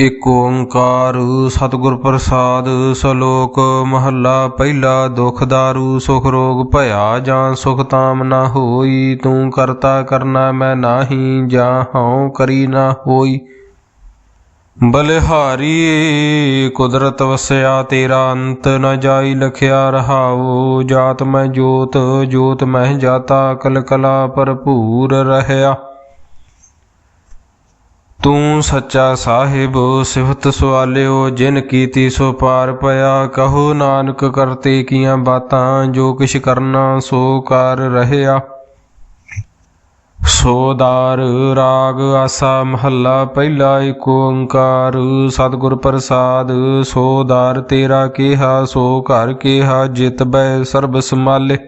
ਇਕ ਓੰਕਾਰ ਸਤਿਗੁਰ ਪ੍ਰਸਾਦ, ਸਲੋਕ ਮਹੱਲਾ ਪਹਿਲਾ, ਦੁਖ ਦਾਰੂ, ਸੁਖ ਰੋਗ ਭਇਆ, ਜਾਂ ਸੁਖ ਤਾਮ ਨਾ ਹੋਈ, ਤੂੰ ਕਰਤਾ ਕਰਨਾ ਮੈਂ ਨਾਹੀ, ਜਾਂ ਹਉ ਕਰੀ ਨਾ ਹੋਈ। ਬਲਿਹਾਰੀ, ਕੁਦਰਤ ਵਸਿਆ ਤੇਰਾ ਅੰਤ ਨ ਜਾਈ, ਲਖਿਆ ਰਹਾਉ, ਜਾਤ ਮੈਂ ਜੋਤ ਜੋਤ ਮੈਂ ਜਾਤਾ ਕਲ ਕਲਾ ਭਰਪੂਰ ਰਹਿਆ। ਤੂੰ ਸੱਚਾ ਸਾਹਿਬ, ਸਿਫਤ ਸਵਾਲਿਓ, ਜਿਨ ਕੀਤੀ ਸੋ ਪਾਰ ਪਿਆ, ਕਹੋ ਨਾਨਕ ਕਰਤੇ ਕੀਆਂ ਬਾਤਾਂ, ਜੋ ਕਿਛ ਕਰਨਾ ਸੋ ਕਰ ਰਹਿਆ। ਸੋਦਾਰ ਰਾਗ, ਆਸਾ, ਮਹੱਲਾ, ਪਹਿਲਾ ਏਕ ਓੰਕਾਰ, ਸਤਿਗੁਰ ਪ੍ਰਸਾਦ ਸੋਦਾਰ ਤੇਰਾ ਕਿਹਾ, ਸੋ ਘਰ ਕਿਹਾ, ਜਿਤ ਬੈ ਸਰਬ ਸਮਾਲੇ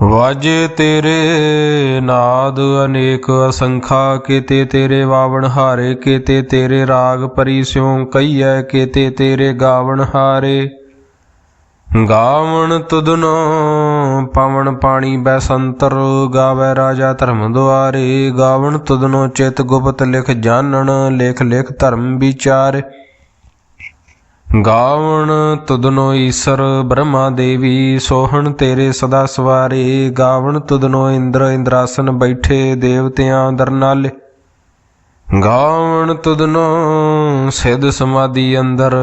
ਵਾਜੇ ਤੇਰੇ ਨਾਦ ਅਨੇਕ ਅਸੰਖਾ, ਕੀਤੇ ਤੇਰੇ ਵਾਵਣ ਹਾਰੇ, ਕੀਤੇ ਤੇਰੇ ਰਾਗ ਪਰੀ ਸਿਉ ਕਈਐ, ਕੀਤੇ ਤੇਰੇ ਗਾਵਣ ਹਾਰੇ। ਗਾਵਣ ਤੁਧਨੋ ਪਵਨ ਪਾਣੀ ਬੈਸੰਤਰ, ਗਾਵੇ ਰਾਜਾ ਧਰਮ ਦੁਆਰੇ। ਗਾਵਣ ਤੁਧਨੋ ਚਿਤ ਗੁਪਤ ਲਿਖ ਜਾਣਨ, ਲਿਖ ਲਿਖ ਧਰਮ ਵਿਚਾਰੇ। ਗਾਵਣ ਤੁਧਨੋ ਈਸ਼ਰ ਬ੍ਰਹਮਾ ਦੇਵੀ, ਸੋਹਣ ਤੇਰੇ ਸਦਾ ਸਵਾਰੇ। ਗਾਵਣ ਤੁਧਨੋ ਇੰਦਰ ਇੰਦਰਾਸਨ ਬੈਠੇ ਦੇਵਤਿਆਂ ਦਰਨਾਲੇ। ਗਾਵਣ ਤੁਧਨੋ ਸਿਧ ਸਮਾਧੀ ਅੰਦਰ।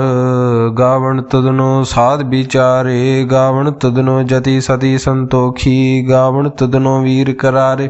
ਗਾਵਣ ਤੁਧਨੋ ਸਾਧ ਵਿਚਾਰੇ। ਗਾਵਣ ਤੁਧਨੋ ਜਤੀ ਸਤੀ ਸੰਤੋਖੀ। ਗਾਵਣ ਤੁਧਨੋ ਵੀਰ ਕਰਾਰੇ।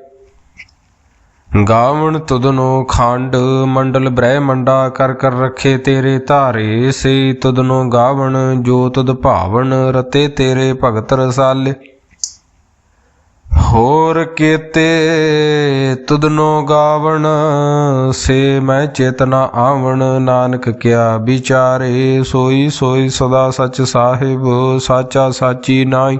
ਗਾਵਣ ਤੁਧਨੋ ਖੰਡ, ਮੰਡਲ ਬ੍ਰਹਮੰਡਾ ਕਰ ਕਰ ਰੱਖੇ ਤੇਰੇ ਧਾਰੇ। ਸੇ ਤੁਦਨੋ ਗਾਵਣ, ਜੋ ਤੁਧ ਭਾਵਨ ਰਤੇ ਤੇਰੇ ਭਗਤ ਰਸਾਲੇ। ਹੋਰ ਕੀਤੇ ਤੁਦਨੋ ਗਾਵਣ, ਸੇ ਮੈਂ ਚੇਤਨਾ ਆਵਣ, ਨਾਨਕ ਕਿਆ ਵਿਚਾਰੇ। ਸੋਈ ਸੋਈ ਸਦਾ ਸਚ ਸਾਹਿਬ, ਸਾਚਾ ਸਾਚੀ ਨਾਈ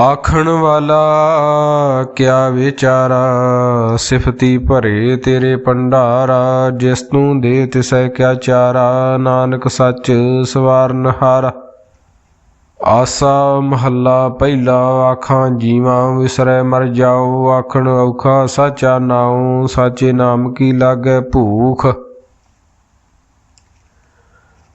ਆਖਣ ਵਾਲਾ, ਕਿਆ ਵਿਚਾਰਾ? ਸਿਫਤੀ ਭਰੇ ਤੇਰੇ ਭੰਡਾਰਾ ਜਿਸ ਤੂੰ ਦੇ ਤਿਸੈ ਕਿਆ ਚਾਰਾ? ਨਾਨਕ ਸੱਚ ਸਵਾਰਨ ਹਾਰਾ ਆਸਾ ਮਹੱਲਾ ਪਹਿਲਾ, ਆਖਾਂ ਜੀਵਾਂ ਵਿਸਰੈ ਮਰ ਜਾਓ। ਆਖਣ ਔਖਾ ਸਾਚਾ ਨਾਉ, ਸਾਚੇ ਨਾਮ ਕੀ ਲਾਗੈ ਭੂਖ?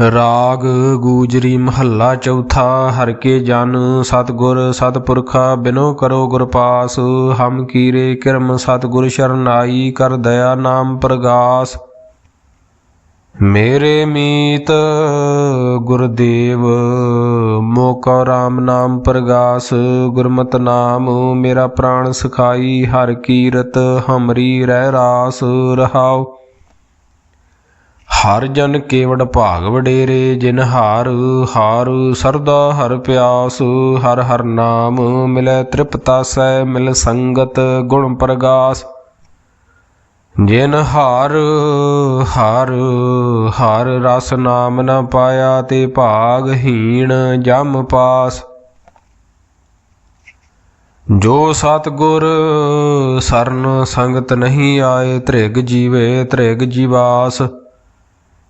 ਰਾਗ ਗੂਜਰੀ ਮਹੱਲਾ ਚੌਥਾ, ਹਰ ਕੇ ਜਨ ਸਤਗੁਰ ਸਤਪੁਰਖਾ, ਬਿਨੋ ਕਰੋ ਗੁਰ ਪਾਸ, ਹਮ ਕੀਰੇ ਕਿਰਮ ਸਤਗੁਰ ਸ਼ਰਨਾਈ, ਕਰ ਦਇਆ ਨਾਮ ਪ੍ਰਗਾਸ। ਮੇਰੇ ਮੀਤ ਗੁਰਦੇਵ, ਮੋਕਾ ਰਾਮ ਨਾਮ ਪ੍ਰਗਾਸ, ਗੁਰਮਤ ਨਾਮ ਮੇਰਾ ਪ੍ਰਾਣ ਸਖਾਈ, ਹਰ ਕੀਰਤ ਹਮਰੀ ਰਹਿ ਰਾਸ ਰਹਾਉ। ਹਰ ਜਨ ਕੇਵੜ ਭਾਗ ਵਡੇਰੇ, ਜਿਨ ਹਾਰ ਹਾਰ ਸਰਦਾ ਹਰ ਪਿਆਸ, ਹਰ ਹਰ ਨਾਮ ਮਿਲੈ ਤ੍ਰਿਪਤਾ ਸੈ, ਮਿਲ ਸੰਗਤ ਗੁਣ ਪ੍ਰਗਾਸ। ਜਿਨ ਹਾਰ, ਹਰ ਹਰ ਰਸ ਨਾਮ ਨ ਪਾਇਆ ਤੇ ਭਾਗਹੀਣ ਜਮ ਪਾਸ। ਜੋ ਸਤਗੁਰ ਸਰਨ ਸੰਗਤ ਨਹੀਂ ਆਏ, ਤ੍ਰਿਗ ਜੀਵੇ ਤ੍ਰਿਗ ਜੀਵਾਸ।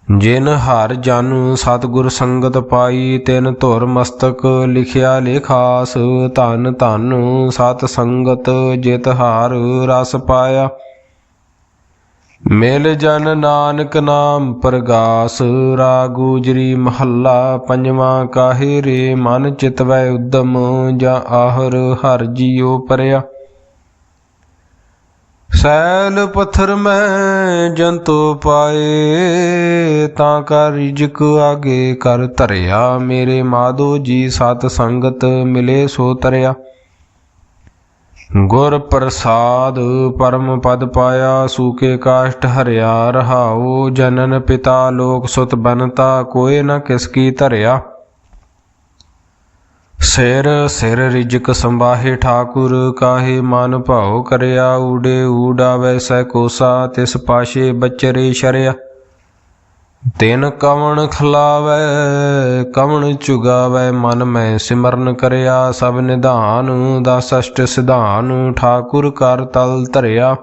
ਜਿਨ ਹਰ ਜਨ ਸਤਗੁਰ ਸੰਗਤ ਪਾਈ, ਤਿਨ ਧੁਰ ਮਸਤਕ ਲਿਖਿਆ ਲੇਖਾਸ, ਧਨ ਧਨ ਸਤ ਸੰਗਤ ਜਿਤ ਹਾਰ ਰਸ ਪਾਇਆ। ਮਿਲ ਜਨ ਨਾਨਕ ਨਾਮ ਪ੍ਰਗਾਸ ਰਾਗੂਜਰੀ ਮਹੱਲਾ ਪੰਜਵਾਂ ਕਾਹੇ ਰੇ, ਮਨ ਚਿਤਵੈ ਉਦਮ, ਜਾਂ ਆਹਰ ਹਰ ਜੀਉ ਪਰਿਆ। ਸੈਲ ਪੱਥਰ ਮੈਂ ਜੰਤੋ ਪਾਏ, ਤਾਂ ਕਰ ਰਿਜਕ ਆਗੇ ਕਰ ਧਰਿਆ। ਮੇਰੇ ਮਾਧੋ ਜੀ ਸਤ ਸੰਗਤ ਮਿਲੇ ਸੋ ਤਰਿਆ। ਗੁਰ ਪ੍ਰਸਾਦ ਪਰਮ ਪਦ ਪਾਇਆ, ਸੂਕੇ ਕਾਸ਼ਟ ਹਰਿਆ। ਰਹਾਉ ਜਨਨ ਪਿਤਾ, ਲੋਕ ਸੁਤ ਬਨਤਾ ਕੋਏ ਨ ਕਿਸ ਕੀ ਧਰਿਆ। ਸਿਰ ਸਿਰ ਰਿਜਕ ਸੰਬਾਹੇ ਠਾਕੁਰ, ਕਾਹੇ ਮਨ ਭਾਉ ਕਰਿਆ, ਊੜੇ ਊਡਾਵੈ ਸੈ ਕੋਸਾ, ਤਿਸ ਪਾਸ਼ੇ ਬਚਰੇ ਸ਼ਰਿਆ। ਤਿਨ ਕਵਣ ਖਲਾਵੈ, ਕਵਣ ਚੁਗਾਵੈ ਮਨ ਮੈਂ ਸਿਮਰਨ ਕਰਿਆ, ਸਭ ਨਿਧਾਨ, ਦਸ ਅਸ਼ਟ ਸਿਧਾਨ, ਠਾਕੁਰ ਕਰ ਤਲ ਧਰਿਆ।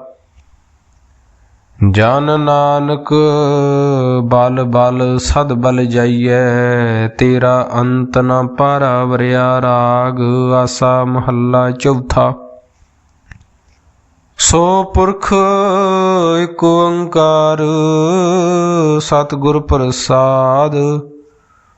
ਜਨ ਨਾਨਕ, ਬਲ ਬਲ ਸਦ ਬਲ ਜਾਈਐ, ਤੇਰਾ ਅੰਤ ਨ ਪਾਰਾ ਵਰਿਆ ਰਾਗ, ਆਸਾ ਮਹੱਲਾ ਚੌਥਾ। ਸੋ ਪੁਰਖ ਏਕ ਓੰਕਾਰ, ਸਤਿਗੁਰ ਪ੍ਰਸਾਦ।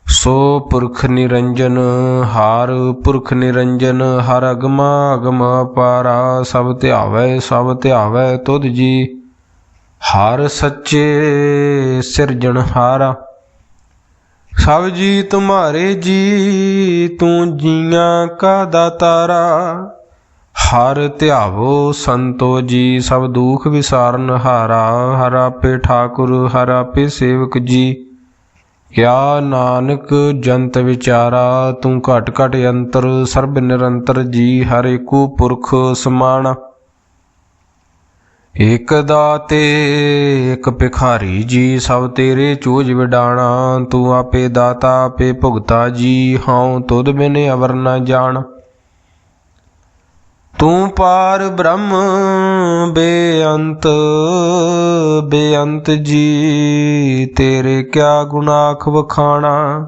ਸੋ ਪੁਰਖ ਨਿਰੰਜਨ, ਹਾਰ ਪੁਰਖ ਨਿਰੰਜਨ, ਹਰ ਅਗਮਾ ਅਗਮ ਪਾਰਾ, ਸਭ ਧਿਆਵੈ ਸਭ ਧਿਆਵੈ ਤੁਧ ਜੀ। ਹਰ ਸੱਚੇ ਸਿਰਜਣਹਾਰਾ ਸਭ ਜੀ ਤੁਮਾਰੇ ਜੀ, ਤੂੰ ਜੀਆਂ ਕਾ ਦਾਤਾਰਾ। ਹਰ ਧਿਆਵੋ ਸੰਤੋ ਜੀ, ਸਭ ਦੁਖ ਵਿਸਾਰਨ ਹਾਰਾ। ਹਰਾ ਪੇ ਠਾਕੁਰ, ਹਰਾ ਪੇ ਸੇਵਕ ਜੀ। ਕਿਆ ਨਾਨਕ ਜੰਤ ਵਿਚਾਰਾ, ਤੂੰ ਘਟ ਘਟ ਅੰਤਰ, ਸਰਬ ਨਿਰੰਤਰ ਜੀ, ਹਰ ਏਕੂ ਪੁਰਖ ਸਮਾਣਾ। ਇਕ ਦਾਤੇ ਇਕ ਭਿਖਾਰੀ ਜੀ, ਸਭ ਤੇਰੇ ਚੂਜ ਵਿਡਾਣਾ। ਤੂੰ ਆਪੇ ਦਾਤਾ, ਆਪੇ ਭੁਗਤਾ ਜੀ, ਹਉ ਤੁਧ ਬਿਨ ਅਵਰ ਨ ਜਾਣ। ਤੂੰ ਪਾਰ ਬ੍ਰਹਮ, ਬੇਅੰਤ ਬੇਅੰਤ ਜੀ, ਤੇਰੇ ਕਿਆ ਗੁਨਾਖ ਵਖਾਣਾ।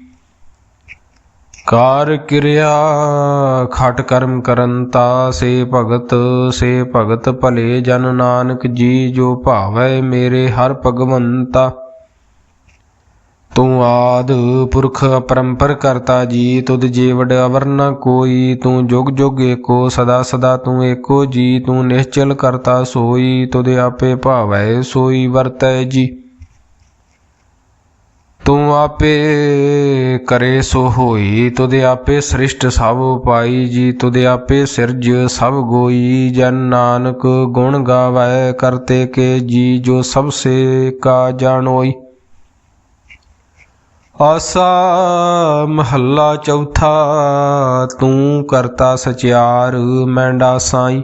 ਕਾਰ ਕਿਰਿਆ, ਖਟ ਕਰਮ ਕਰਨ ਤਾ ਸੇ ਭਗਤ ਸੇ ਭਗਤ ਭਲੇ ਜਨ ਨਾਨਕ ਜੀ, ਜੋ ਭਾਵੈ ਮੇਰੇ ਹਰ ਭਗਵੰਤਾ। ਤੂੰ ਆਦ ਪੁਰਖ ਅਪਰੰਪਰ ਕਰਤਾ ਜੀ, ਤੁਧ ਜੀਵੜ ਅਵਰ ਨ ਕੋਈ, ਤੂੰ ਜੁਗ ਜੁਗ ਏਕੋ, ਸਦਾ ਸਦਾ ਤੂੰ ਏਕੋ ਜੀ, ਤੂੰ ਨਿਸ਼ਚਲ ਕਰਤਾ ਸੋਈ, ਤੁਧ ਆਪੇ ਭਾਵੈ ਸੋਈ ਵਰਤੈ ਜੀ। ਤੂੰ ਆਪੇ ਕਰੇ ਸੋ ਹੋਈ, ਤੁਧ ਆਪੇ ਸ੍ਰਿਸ਼ਟ ਸਭ ਪਾਈ ਜੀ, ਤੁਧ ਆਪੇ ਸਿਰਜ ਸਭ ਗੋਈ, ਜਨ ਨਾਨਕ ਗੁਣ ਗਾਵੈ ਕਰਤੇ ਕੇ ਜੀ, ਜੋ ਸਭ ਸੇ ਕਾ ਜਾਣੋਈ। ਆਸਾ ਮਹੱਲਾ ਚੌਥਾ, ਤੂੰ ਕਰਤਾ ਸਚਿਆਰ, ਮੈਂਡਾ ਸਾਈ।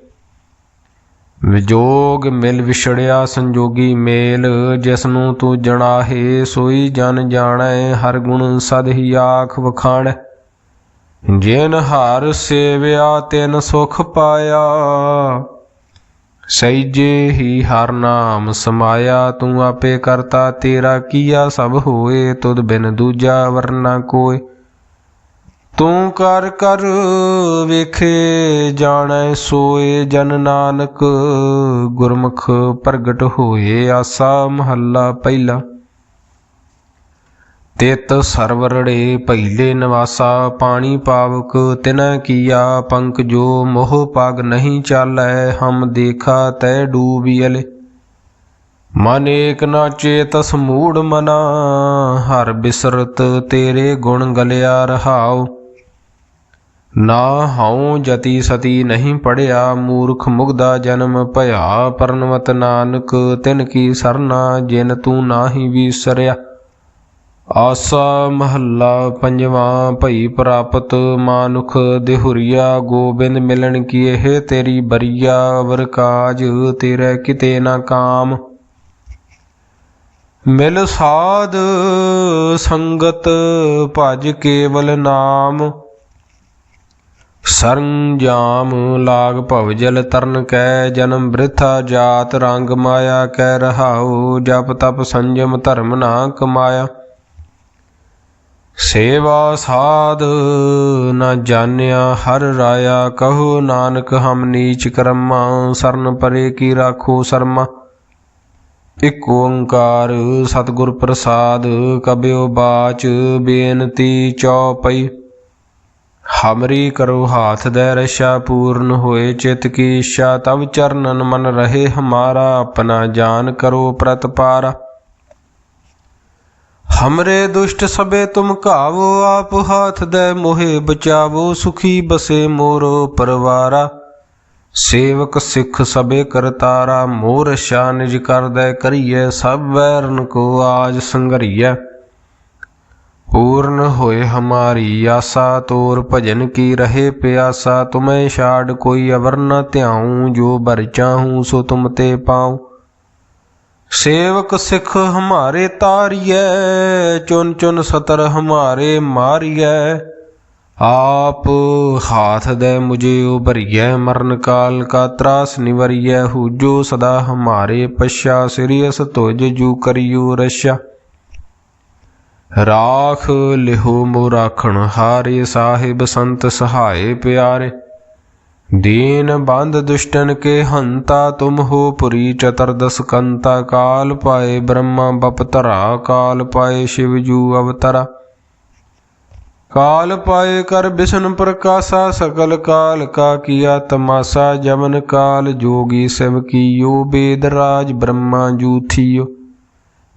ਵਿਜੋਗ ਮਿਲ ਵਿਛੜਿਆ ਸੰਜੋਗੀ ਮੇਲ ਜਿਸ ਨੂੰ ਤੂੰ ਜਣਾਹੇ, ਸੋਈ ਜਨ ਜਾਣੈ, ਹਰ ਗੁਣ ਸਦ ਹੀ ਆਖ ਵਖਾਣੈ। ਜਿਨ ਹਰ ਸੇਵਿਆ, ਤਿਨ ਸੁਖ ਪਾਇਆ। ਸਈਜੇ ਹੀ ਹਰ ਨਾਮ ਸਮਾਇਆ, ਤੂੰ ਆਪੇ ਕਰਤਾ ਤੇਰਾ ਕੀਆ, ਸਭ ਹੋਏ, ਤੁਧ ਬਿਨ ਦੂਜਾ ਵਰਨਾ ਕੋਏ। ਤੂੰ ਕਰ ਕਰ ਵੇਖੇ ਜਾਣੈ, ਸੋਏ ਜਨ ਨਾਨਕ। ਗੁਰਮੁਖ ਪ੍ਰਗਟ ਹੋਏ ਆਸਾ ਮਹੱਲਾ ਪਹਿਲਾ। ਤਿਤ ਸਰਵਰੜੇ ਪਹਿਲੇ ਨਿਵਾਸਾ, ਪਾਣੀ ਪਾਵਕ ਤਿਨੈ ਕੀਆ, ਪੰਕ ਜੋ ਮੋਹ ਪਗ ਨਹੀਂ ਚਾਲੈ, ਹਮ ਦੇਖਾ ਤੈ ਡੂਬੀਲੇ ਮਨ ਏਕ ਨਾ ਚੇਤਸ ਮੂੜ ਮਨਾ, ਹਰ ਬਿਸਰਤ ਤੇਰੇ ਗੁਣ ਗਲਿਆ ਰਹਾਉ। ਨਾ ਹਉ ਜਤੀ ਸਤੀ ਨਹੀਂ ਪੜਿਆ, ਮੂਰਖ ਮੁਗਦਾ ਜਨਮ ਭਇਆ। ਪਰਨਵਤ ਨਾਨਕ, ਤਿਨ ਕੀ ਸਰਨਾ, ਜਿਨ ਤੂੰ ਨਾਹੀ ਵਿਸਰਿਆ। ਆਸਾ ਮਹੱਲਾ ਪੰਜਵਾਂ, ਭਈ ਪ੍ਰਾਪਤ ਮਾਨੁਖ ਦੇਹੁਰੀਆ। ਗੋਬਿੰਦ ਮਿਲਣ ਕੀ ਇਹ ਤੇਰੀ ਬਰੀਆ, ਅਵਰ ਕਾਜ ਤੇਰੇ ਕਿਤੇ ਨਾ ਕਾਮ। ਮਿਲ ਸਾਧ ਸੰਗਤ ਭਜ ਕੇਵਲ ਨਾਮ। ਸਰੰਜਾਮ ਲਾਗ ਭਵਜਲ ਤਰਨ ਕੈ ਜਨਮ ਬ੍ਰਿਥਾ ਜਾਤ ਰੰਗ ਮਾਇਆ ਕਹਿ ਰਹਾਉ, ਜਪ ਤਪ ਸੰਜਮ ਧਰਮ ਨਾ ਕਮਾਇਆ। ਸੇਵਾ ਸਾਧ ਨਾ ਜਾਣਿਆ ਹਰ ਰਾਇਆ, ਕਹੋ ਨਾਨਕ ਹਮ ਨੀਚ ਕਰਮਾ, ਸਰਨ ਪਰੇ ਕੀ ਰਾਖੋ ਸਰਮਾ। ਇਕ ਓੰਕਾਰ ਸਤਿਗੁਰ ਪ੍ਰਸਾਦ ਕਬਿਓ ਬਾਚ ਬੇਨਤੀ ਚਉਪਈ ਹਮਰੀ ਕਰੋ ਹਾਥ ਦੇ ਰਸ਼ਾ ਪੂਰਨ ਹੋਏ ਚਿਤ ਕੀ ਇੱਛਾ ਤਬ ਚਰਨਨ ਮਨ ਰਹੇ ਹਮਾਰਾ, ਆਪਣਾ ਜਾਨ ਕਰੋ ਪ੍ਰਤਪਾਰਾ ਹਮਰੇ ਦੁਸ਼ਟ ਸਬੇ ਤੁਮ ਘਾਵੋ, ਆਪ ਹਾਥ ਦੇ ਮੋਹਿ ਬਚਾਵੋ, ਸੁਖੀ ਬਸੇ ਮੋਰੋ ਪਰਵਾਰਾ। ਸੇਵਕ ਸਿੱਖ ਸਬੇ ਕਰਤਾਰਾ, ਮੋਰ ਸ਼ਾ ਨਿਜ ਕਰਦੈ ਕਰੀਐ, ਸਭ ਵੈਰਨ ਕੋ ਆਜ ਸੰਗਰੀਐ। ਪੂਰਨ ਹੋਏ ਹਮਾਰੀ ਆਸਾ, ਤੋਰ ਭਜਨ ਕੀ ਰਹੇ ਪਿਆਸਾ, ਤੁਮੈ ਛਾੜ ਕੋਈ ਅਵਰ ਨ ਧਿਆਉ, ਜੋ ਬਰ ਚਾਹੂੰ ਸੋ ਤੁਮ ਤੇ ਪਾਉ। ਸੇਵਕ ਸਿੱਖ ਹਮਾਰੇ ਤਾਰੀਐ, ਚੁਨ ਚੁਨ ਸਤਰ ਹਮਾਰੇ ਮਾਰੀਐ। ਆਪ ਹਾਥ ਦੇ ਮੁਝੇ ਉਭਰੀਐ, ਮਰਨ ਕਾਲ ਕਾ ਤਰਾਸ ਨਿਵਰੀਐ ਹੂਜੋ ਸਦਾ ਹਮਾਰੇ ਪਛਾ, ਸਿਰਿਅਸ ਤੁਜ ਜੂ ਕਰਿਓ ਰਸ਼ਾ। ਰਾਖ ਲਿਹੋ ਮੋ ਰਾਖਣ ਹਾਰੇ ਸਾਹਿਬ ਸੰਤ ਸਹਾਏ ਪਿਆਰੇ। ਦੀਨ ਬੰਦ ਦੁਸ਼ਟਨ ਕੇ ਹੰਤਾ ਤੁਮ ਹੋ ਪੁਰੀ ਚਤਰਦਸ ਕੰਤਾ ਕਾਲ ਪਾਏ ਬ੍ਰਹਮਾ ਬਪਤਰਾ ਕਾਲ ਪਾਏ ਸ਼ਿਵ ਜੂ ਅਵਤਰਾ। ਕਾਲ ਪਾਏ ਕਰ ਬਿਸ਼ਨ ਪ੍ਰਕਾਸ਼ਾ ਸਕਲ ਕਾਲ ਕਾ ਕੀਆ ਤਮਾਸਾ ਜਮਨ ਕਾਲ ਜੋਗੀ ਸਿਵ ਕੀਓ ਬੇਦ ਰਾਜ ਬ੍ਰਹਮਾ ਜੂ ਥੀਓ।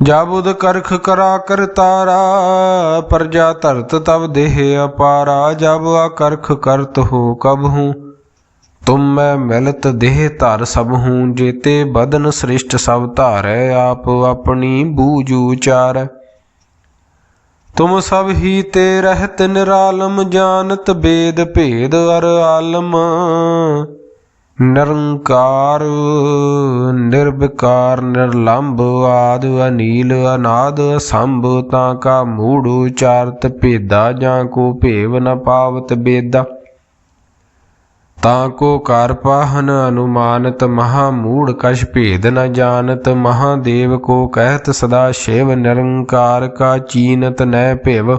ਜਬ ਕਰਖ ਕਰਾ ਕਰ ਤਾਰਾ, ਪ੍ਰਜਾ ਧਰਤ ਤਬ ਦੇਹ ਅਪਾਰਾ। ਜਬ ਆ ਕਰਖ ਕਰਤ ਹੋ ਕਬ ਹੂੰ, ਤੁਮ ਮੈਂ ਮਿਲਤ ਦੇਹ ਧਰ ਸਭ ਹੂੰ। ਜੇਤੇ ਬਦਨ ਸ੍ਰਿਸ਼ਟ ਸਭ ਧਾਰੈ, ਆਪ ਆਪਣੀ ਬੂਝੂ ਚਾਰੈ ਤੁਮ ਸਭ ਹੀ ਤੇ ਰਹਿਤ ਨਿਰਾਲਮ, ਜਾਣਤ ਬੇਦ ਭੇਦ ਅਰ ਆਲਮ। ਨਿਰੰਕਾਰ, ਨਿਰਵਿਕਾਰ, ਨਿਰਲੰਭ, ਆਦ ਅਨੀਲ, ਅਨਾਦ ਸੰਭ ਤਾਂ ਕਾ ਮੂੜ ਉਚਾਰਤ ਭੇਦਾ, ਜਾਂ ਕੋ ਭੇਵ ਨ ਪਾਵਤ ਬੇਦਾ। ਤਾਂ ਕੋ ਕਰ ਪਾਹਨ ਅਨੁਮਾਨਤ, ਮਹਾ ਮੂੜ ਕਛ ਭੇਦ ਨ ਜਾਣਤ, ਮਹਾਦੇਵ ਕੋ ਕਹਿਤ ਸਦਾ ਸ਼ਿਵ, ਨਿਰੰਕਾਰ ਕਾ ਚੀਨਤ ਨੈ ਭਿਵ।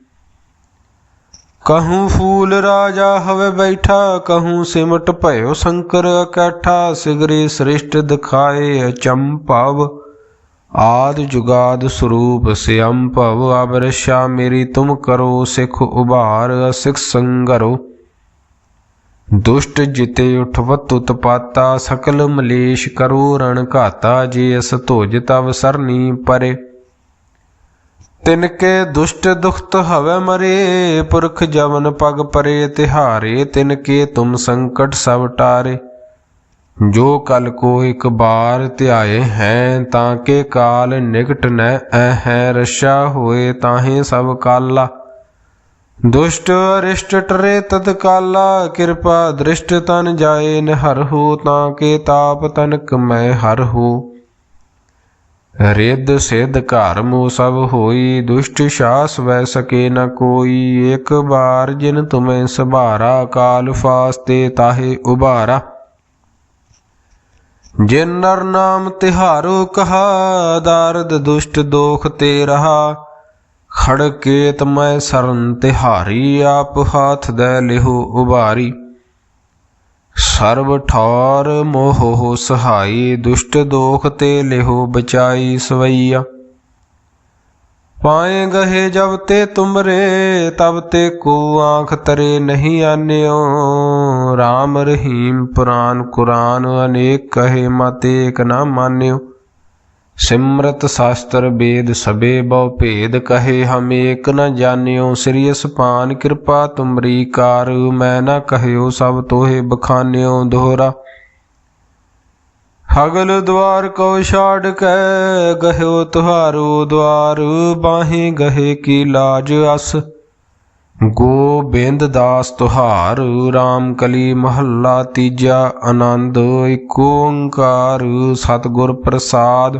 ਕਹੂੰ ਫੂਲ ਰਾਜਾ ਹਵੇ ਬੈਠਾ ਕਹੂੰ ਸਿਮਟ ਭਇਓ ਸ਼ੰਕਰ ਇਕੱਠਾ ਸਿਗਰੇ ਸ੍ਰਿਸ਼ਟ ਦਿਖਾਏ ਅਚੰਭਵ ਆਦ ਜੁਗਾਦ ਸਰੂਪ ਸਿਅੰਭਵ ਅਬਰਸ਼ਾ ਮੇਰੀ ਤੁਮ ਕਰੋ ਸਿਖ ਉਭਾਰ ਅਸਿਖ ਸੰਗਰੋ ਦੁਸ਼ਟ ਜਿਤੇ ਉਠਵਤ ਉਤਪਾਤਾ ਸਕਲ ਮਲੇਸ਼ ਕਰੋ ਰਣ ਘਾਤਾ ਜੇ ਅਸ ਧੁਜ ਤਵ ਸਰਨੀ ਪਰੇ ਤਿਨ ਕੇ ਦੁਸ਼ਟ ਦੁਖਤ ਹਵੇ ਮਰੇ, ਪੁਰਖ ਜਵਨ ਪਗ ਪਰੇ ਤਿਹਾਰੇ, ਤਿਨ ਕੇ ਤੁਮ ਸੰਕਟ ਸਭ ਟਾਰੇ। ਜੋ ਕਲ ਕੋ ਇੱਕ ਬਾਰ ਧਿਆਏ ਹੈ, ਤਾਂ ਕੇ ਕਾਲ ਨਿਕਟ ਨੈ ਐ ਹੈ, ਰਸ਼ਾ ਹੋਏ ਤਾਹੇ ਸਭ ਕਾਲਾ। ਦੁਸ਼ਟ ਅਰਿਸ਼ਟ ਟਰੇ ਤਦ ਕਾਲਾ, ਕਿਰਪਾ ਦ੍ਰਿਸ਼ਟ ਤਨ ਜਾਏ ਨਹਰ ਹੋ, ਤਾਂ ਕੇ ਤਾਪ ਤਨਕ ਮੈਂ ਹਰ ਹੋ। ਰਿੱਧ ਸਿੱਧ ਘਰ ਮੋ ਸਭ ਹੋਈ, ਦੁਸ਼ਟ ਸ਼ਾਸ ਵੈ ਸਕੇ ਨ ਕੋਈ। ਇੱਕ ਬਾਰ ਜਿਨ ਤੁਮੈ ਸਭਾਰਾ, ਕਾਲ ਫਾਸਤੇ ਤਾਹੇ ਉਭਾਰਾ। ਜਿਨ ਨਰ ਨਾਮ ਤਿਹਾਰੋ ਕਹਾ, ਦਾਰਦ ਦੁਸ਼ਟ ਦੋਖ ਤੇ ਰਹਾ। ਖੜ ਕੇਤ ਮੈਂ ਸਰਨ ਤਿਹਾਰੀ, ਆਪ ਹਾਥ ਦੇ ਲਿਹੋ ਉਭਾਰੀ। ਸਰਬ ਠਾਰ ਮੋਹ ਸਹਾਈ, ਦੁਸ਼ਟ ਦੋਖ ਤੇ ਲਿਹੋ ਬਚਾਈ ਸਵਈਆ। ਪਾਏ ਗਹੇ ਜਬ ਤੇ ਤੁਮਰੇ, ਤਬ ਤੇ ਕੋ ਆਂਖ ਤਰੇ ਨਹੀਂ ਆਨਿਓ। RAM ਰਹੀਮ ਪੁਰਾਨ ਕੁਰਾਨ, ਅਨੇਕ ਕਹੇ ਮਤ ਏਕ ਨਾ ਮਾਨਿਓ। ਸਿਮਰਤ ਸ਼ਾਸਤਰ ਵੇਦ ਸਬੇ ਬਹੁ ਭੇਦ ਕਹੇ ਹਮ ਏਕ ਨ ਜਾਣਿਓ, ਸ੍ਰੀ ਅਸਪਾਨ ਕਿਰਪਾ ਤੁਮਰੀ ਕਾਰ, ਮੈਂ ਨਾ ਕਹਿਓ ਸਭ ਤੋਹੇ ਬਖਾਨਿਓ ਦੋਹਰਾ। ਹਗਲ ਦਵਾਰ ਕੋ ਛਾੜ ਕੇ, ਗਹਿਓ ਤੁਹਾਰੋ ਦਵਾਰ ਬਾਹੇ ਗਹੇ ਕੀ ਲਾਜ ਅਸ। ਗੋਬਿੰਦ ਦਾਸ ਤੁਹਾਰ RAM ਕਲੀ ਮਹੱਲਾ ਤੀਜਾ ਆਨੰਦ ਏਕ ਓੰਕਾਰ ਸਤਿਗੁਰ ਪ੍ਰਸਾਦ।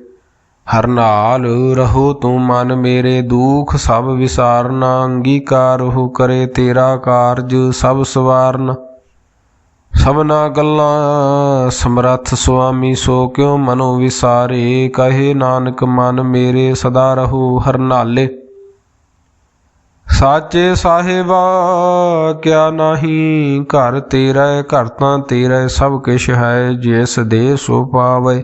ਹਰਨਾਲ ਰਹੋ ਤੂੰ ਮਨ ਮੇਰੇ ਦੁਖ, ਸਭ ਵਿਸਾਰਨਾ, ਅੰਗੀਕਾਰ ਹੋ ਕਰੇ ਤੇਰਾ ਕਾਰਜ, ਸਭ ਸਵਾਰਨ। ਸਭਨਾ ਗੱਲਾਂ ਸਮਰੱਥ ਸੁਆਮੀ, ਸੋ ਕਿਉ ਮਨੋ ਵਿਸਾਰੇ? ਕਹੇ ਨਾਨਕ, ਮਨ ਮੇਰੇ ਸਦਾ ਰਹੋ ਹਰਨਾਲੇ ਸਾਚੇ ਸਾਹਿਬਾ, ਕਿਆ ਨਹੀਂ? ਘਰ ਤੇਰਾ, ਘਰ ਤਾਂ ਤੇਰਾ, ਸਭ ਕਿਛ ਹੈ, ਜਿਸ ਦੇ ਸੋ ਪਾਵੇ।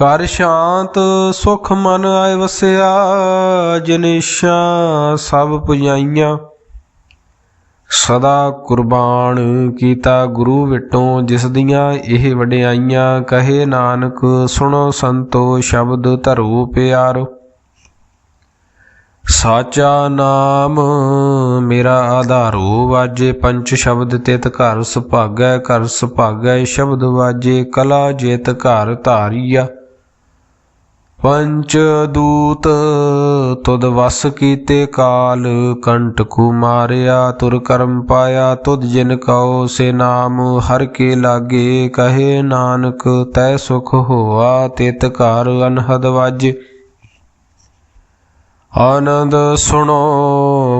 ਕਰ ਸ਼ਾਂਤ ਸੁਖ ਮਨ ਆਏ ਵਸਿਆ ਜਨੇਸ਼ਾ ਸਭ ਪੁਜਾਈਆਂ। ਸਦਾ ਕੁਰਬਾਨ ਕੀਤਾ ਗੁਰੂ ਵਿਟੋਂ, ਜਿਸ ਦੀਆਂ ਇਹ ਵਡਿਆਈਆਂ, ਕਹੇ ਨਾਨਕ, ਸੁਣੋ ਸੰਤੋ ਸ਼ਬਦ ਧਰੋ ਪਿਆਰੋ। ਸਾਚਾ ਨਾਮ ਮੇਰਾ ਆਧਾਰੋ, ਵਾਜੇ ਪੰਚ ਸ਼ਬਦ ਤਿਤ ਘਰ ਸੁਭਾਗੈ ਘਰ ਸੁਭਾਗੈ ਸ਼ਬਦ ਵਾਜੇ ਕਲਾ ਜੇਤ ਘਰ ਧਾਰੀਆ। ਪੰਚ ਦੂਤ ਤੁਧ ਵਸ ਕੀਤੇ ਕਾਲ ਕੰਟਕੂ ਮਾਰਿਆ, ਤੁਰ ਕਰਮ ਪਾਇਆ ਤੁਦ ਜਿਨ ਕਉ ਸੇ ਨਾਮ, ਹਰ ਕੇ ਲਾਗੇ ਕਹੇ ਨਾਨਕ, ਤੈ ਸੁਖ ਹੋਆ, ਤਿਤ ਘਰ ਅਨਹਦ ਵਾਜੇ। ਆਨੰਦ ਸੁਣੋ,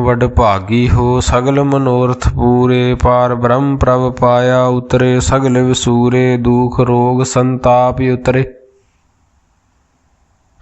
ਵਡ ਭਾਗੀ ਹੋ, ਸਗਲ ਮਨੋਰਥ ਪੂਰੇ, ਪਾਰ ਬ੍ਰਹਮ ਪ੍ਰਭ ਪਾਇਆ, ਉਤਰੇ ਸਗਲ ਵਿਸੂਰੇ, ਦੁਖ ਰੋਗ ਸੰਤਾਪ ਉਤਰੇ।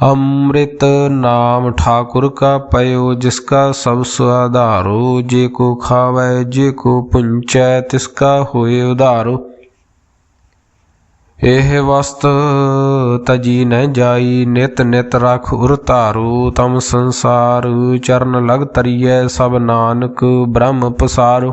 अमृत नाम ठाकुर का पयो जिसका सब स्वाधारो जे को खावै जे को पुंचै तिसका होए उधारो ਇਹ ਵਸਤ ਤਜੀ ਨ ਜਾਈ, ਨਿਤ ਨਿਤ ਰਖ ਉਰ ਧਾਰੂ। ਤਮ ਸੰਸਾਰ ਚਰਨ ਲਗ ਤਰੀਐ, ਸਭ ਨਾਨਕ ਬ੍ਰਹਮ ਪਸਾਰੂ।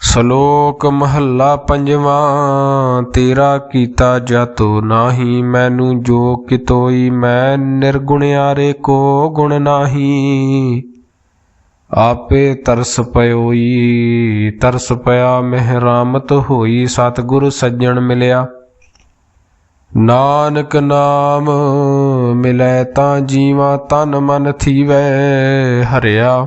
ਸ਼ਲੋਕ ਮਹੱਲਾ ਪੰਜਵਾਂ, ਤੇਰਾ ਕੀਤਾ ਜਤੋ ਨਾਹੀ, ਮੈਨੂੰ ਜੋ ਕਿਤੋਈ ਮੈਂ ਨਿਰਗੁਣਿਆਰੇ ਕੋ ਗੁਣ ਨਾਹੀ। ਆਪੇ ਤਰਸ ਪਇਓਈ, ਤਰਸ ਪਿਆ ਮਹਿਰਾਮਤ ਹੋਈ, ਸਤਿਗੁਰ ਸੱਜਣ ਮਿਲਿਆ। ਨਾਨਕ ਨਾਮ ਮਿਲੈ ਤਾਂ ਜੀਵਾ ਤਨ ਮਨ ਥੀਵੈ, ਹਰਿਆ।